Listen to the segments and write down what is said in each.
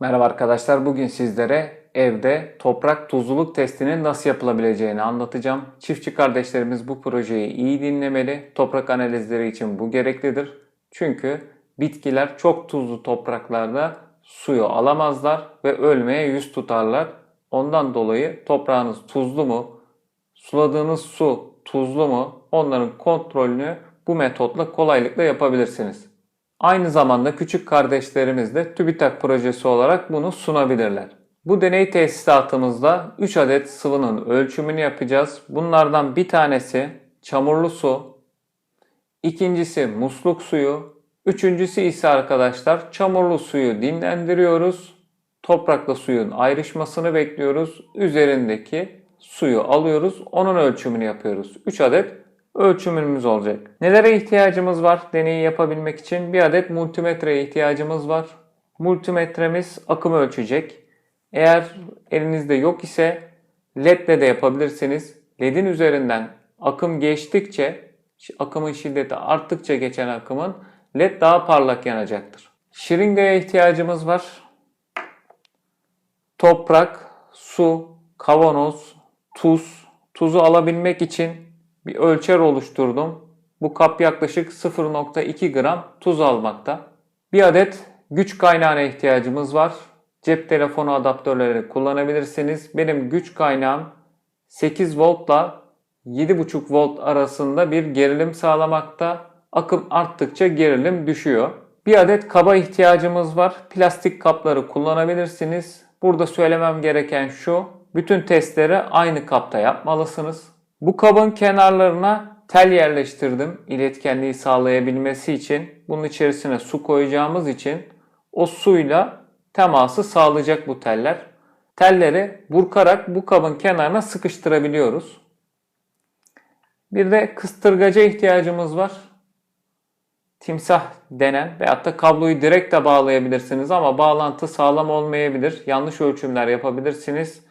Merhaba arkadaşlar. Bugün sizlere evde toprak tuzluluk testinin nasıl yapılabileceğini anlatacağım. Çiftçi kardeşlerimiz bu projeyi iyi dinlemeli. Toprak analizleri için bu gereklidir. Çünkü bitkiler çok tuzlu topraklarda suyu alamazlar ve ölmeye yüz tutarlar. Ondan dolayı toprağınız tuzlu mu, suladığınız su tuzlu mu onların kontrolünü bu metotla kolaylıkla yapabilirsiniz. Aynı zamanda küçük kardeşlerimiz de TÜBİTAK projesi olarak bunu sunabilirler. Bu deney tesisatımızda 3 adet sıvının ölçümünü yapacağız. Bunlardan bir tanesi çamurlu su, ikincisi musluk suyu, üçüncüsü ise arkadaşlar çamurlu suyu dinlendiriyoruz. Toprakla suyun ayrışmasını bekliyoruz. Üzerindeki suyu alıyoruz. Onun ölçümünü yapıyoruz. 3 adet ölçümümüz olacak. Nelere ihtiyacımız var deneyi yapabilmek için? Bir adet multimetreye ihtiyacımız var. Multimetremiz akım ölçecek. Eğer elinizde yok ise LED ile de yapabilirsiniz. LED'in üzerinden akım geçtikçe, akımın şiddeti arttıkça geçen akımın LED daha parlak yanacaktır. Şırıngaya ihtiyacımız var. Toprak, su, kavanoz, tuz. Tuzu alabilmek için bir ölçer oluşturdum. Bu kap yaklaşık 0.2 gram tuz almakta. Bir adet güç kaynağına ihtiyacımız var. Cep telefonu adaptörleri kullanabilirsiniz. Benim güç kaynağım 8 voltla 7.5 volt arasında bir gerilim sağlamakta. Akım arttıkça gerilim düşüyor. Bir adet kaba ihtiyacımız var. Plastik kapları kullanabilirsiniz. Burada söylemem gereken şu. Bütün testleri aynı kapta yapmalısınız. Bu kabın kenarlarına tel yerleştirdim iletkenliği sağlayabilmesi için. Bunun içerisine su koyacağımız için o suyla teması sağlayacak bu teller. Telleri burkarak bu kabın kenarına sıkıştırabiliyoruz. Bir de kıstırgaca ihtiyacımız var. Timsah denen veyahut da kabloyu direkt de bağlayabilirsiniz ama bağlantı sağlam olmayabilir. Yanlış ölçümler yapabilirsiniz.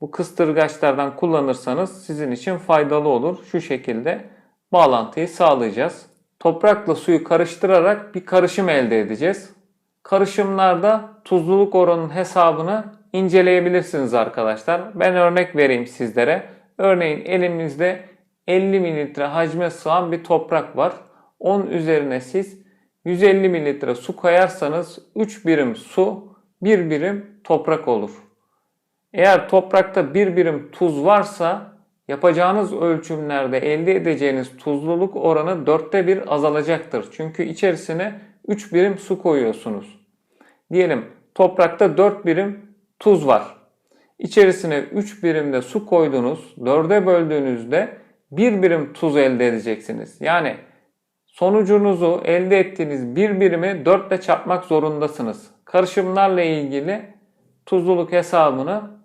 Bu kıstırgaçlardan kullanırsanız sizin için faydalı olur. Şu şekilde bağlantıyı sağlayacağız. Toprakla suyu karıştırarak bir karışım elde edeceğiz. Karışımlarda tuzluluk oranının hesabını inceleyebilirsiniz arkadaşlar. Ben örnek vereyim sizlere. Örneğin elimizde 50 mililitre hacme sığan bir toprak var. Onun üzerine siz 150 mililitre su koyarsanız 3 birim su, 1 birim toprak olur. Eğer toprakta bir birim tuz varsa yapacağınız ölçümlerde elde edeceğiniz tuzluluk oranı dörtte bir azalacaktır. Çünkü içerisine 3 birim su koyuyorsunuz. Diyelim toprakta 4 birim tuz var. İçerisine 3 birimde su koydunuz. 4'e böldüğünüzde 1 birim tuz elde edeceksiniz. Yani sonucunuzu elde ettiğiniz bir birimi 4 ile çarpmak zorundasınız. Karışımlarla ilgili tuzluluk hesabını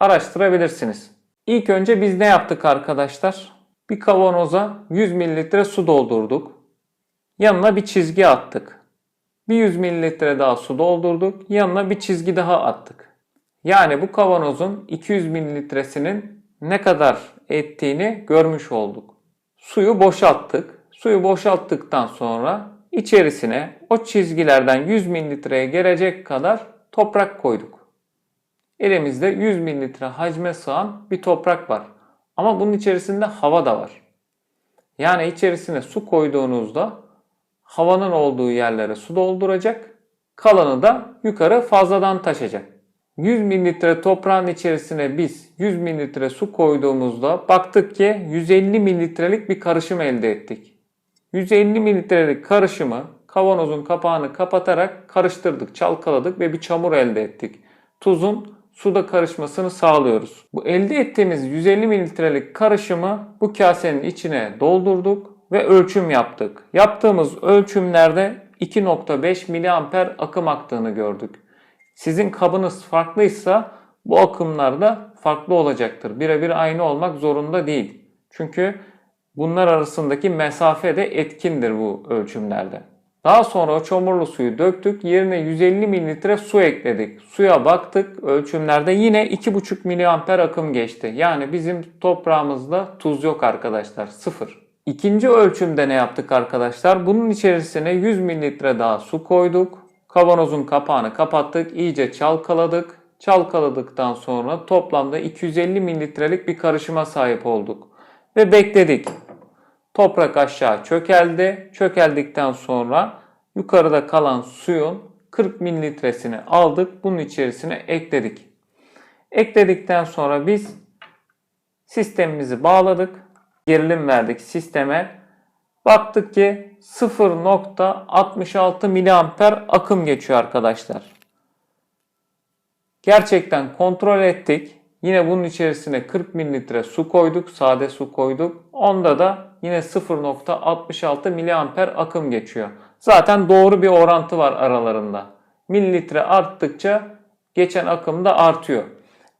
araştırabilirsiniz. İlk önce biz ne yaptık arkadaşlar? Bir kavanoza 100 mililitre su doldurduk. Yanına bir çizgi attık. Bir 100 mililitre daha su doldurduk. Yanına bir çizgi daha attık. Yani bu kavanozun 200 mililitresinin ne kadar ettiğini görmüş olduk. Suyu boşalttık. Suyu boşalttıktan sonra içerisine o çizgilerden 100 mililitreye gelecek kadar toprak koyduk. Elimizde 100 mililitre hacme sığan bir toprak var. Ama bunun içerisinde hava da var. Yani içerisine su koyduğunuzda havanın olduğu yerlere su dolduracak. Kalanı da yukarı fazladan taşacak. 100 mililitre toprağın içerisine biz 100 mililitre su koyduğumuzda baktık ki 150 mililitrelik bir karışım elde ettik. 150 mililitrelik karışımı kavanozun kapağını kapatarak karıştırdık, çalkaladık ve bir çamur elde ettik. Tuzun suda karışmasını sağlıyoruz. Bu elde ettiğimiz 150 mililitrelik karışımı bu kasenin içine doldurduk ve ölçüm yaptık. Yaptığımız ölçümlerde 2.5 miliamper akım aktığını gördük. Sizin kabınız farklıysa bu akımlar da farklı olacaktır. Birebir aynı olmak zorunda değil. Çünkü bunlar arasındaki mesafe de etkindir bu ölçümlerde. Daha sonra çamurlu suyu döktük. Yerine 150 mililitre su ekledik. Suya baktık. Ölçümlerde yine 2,5 miliamper akım geçti. Yani bizim toprağımızda tuz yok arkadaşlar. Sıfır. İkinci ölçümde ne yaptık arkadaşlar? Bunun içerisine 100 mililitre daha su koyduk. Kavanozun kapağını kapattık, iyice çalkaladık. Çalkaladıktan sonra toplamda 250 mililitrelik bir karışıma sahip olduk. Ve bekledik. Toprak aşağı çökeldi. Çökeldikten sonra yukarıda kalan suyun 40 mililitresini aldık. Bunun içerisine ekledik. Ekledikten sonra biz sistemimizi bağladık. Gerilim verdik sisteme. Baktık ki 0.66 miliamper akım geçiyor arkadaşlar. Gerçekten kontrol ettik. Yine bunun içerisine 40 mililitre su koyduk. Sade su koyduk. Onda da yine 0.66 miliamper akım geçiyor. Zaten doğru bir orantı var aralarında. Mililitre arttıkça geçen akım da artıyor.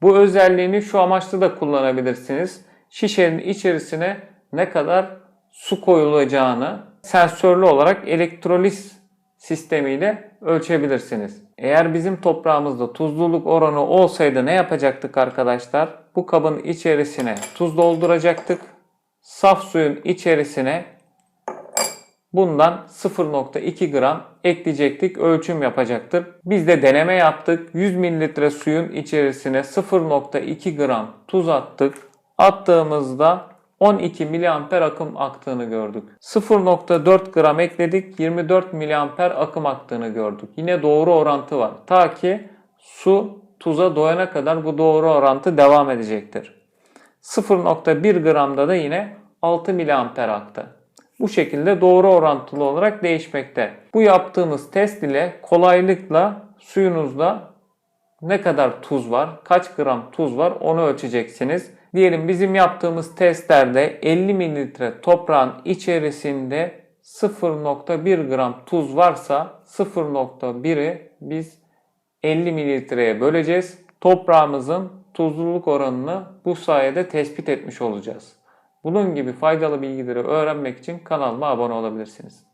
Bu özelliğini şu amaçla da kullanabilirsiniz. Şişenin içerisine ne kadar su koyulacağını sensörlü olarak elektroliz sistemiyle ölçebilirsiniz. Eğer bizim toprağımızda tuzluluk oranı olsaydı ne yapacaktık arkadaşlar? Bu kabın içerisine tuz dolduracaktık. Saf suyun içerisine bundan 0.2 gram ekleyecektik. Ölçüm yapacaktır. Biz de deneme yaptık. 100 mililitre suyun içerisine 0.2 gram tuz attık. Attığımızda 12 miliamper akım aktığını gördük. 0.4 gram ekledik 24 miliamper akım aktığını gördük. Yine doğru orantı var. Ta ki su tuza doyana kadar bu doğru orantı devam edecektir. 0.1 gramda da yine 6 miliamper aktı. Bu şekilde doğru orantılı olarak değişmekte. Bu yaptığımız test ile kolaylıkla suyunuzda ne kadar tuz var, kaç gram tuz var onu ölçeceksiniz. Diyelim bizim yaptığımız testlerde 50 mililitre toprağın içerisinde 0.1 gram tuz varsa 0.1'i biz 50 mililitreye böleceğiz. Toprağımızın tuzluluk oranını bu sayede tespit etmiş olacağız. Bunun gibi faydalı bilgileri öğrenmek için kanalıma abone olabilirsiniz.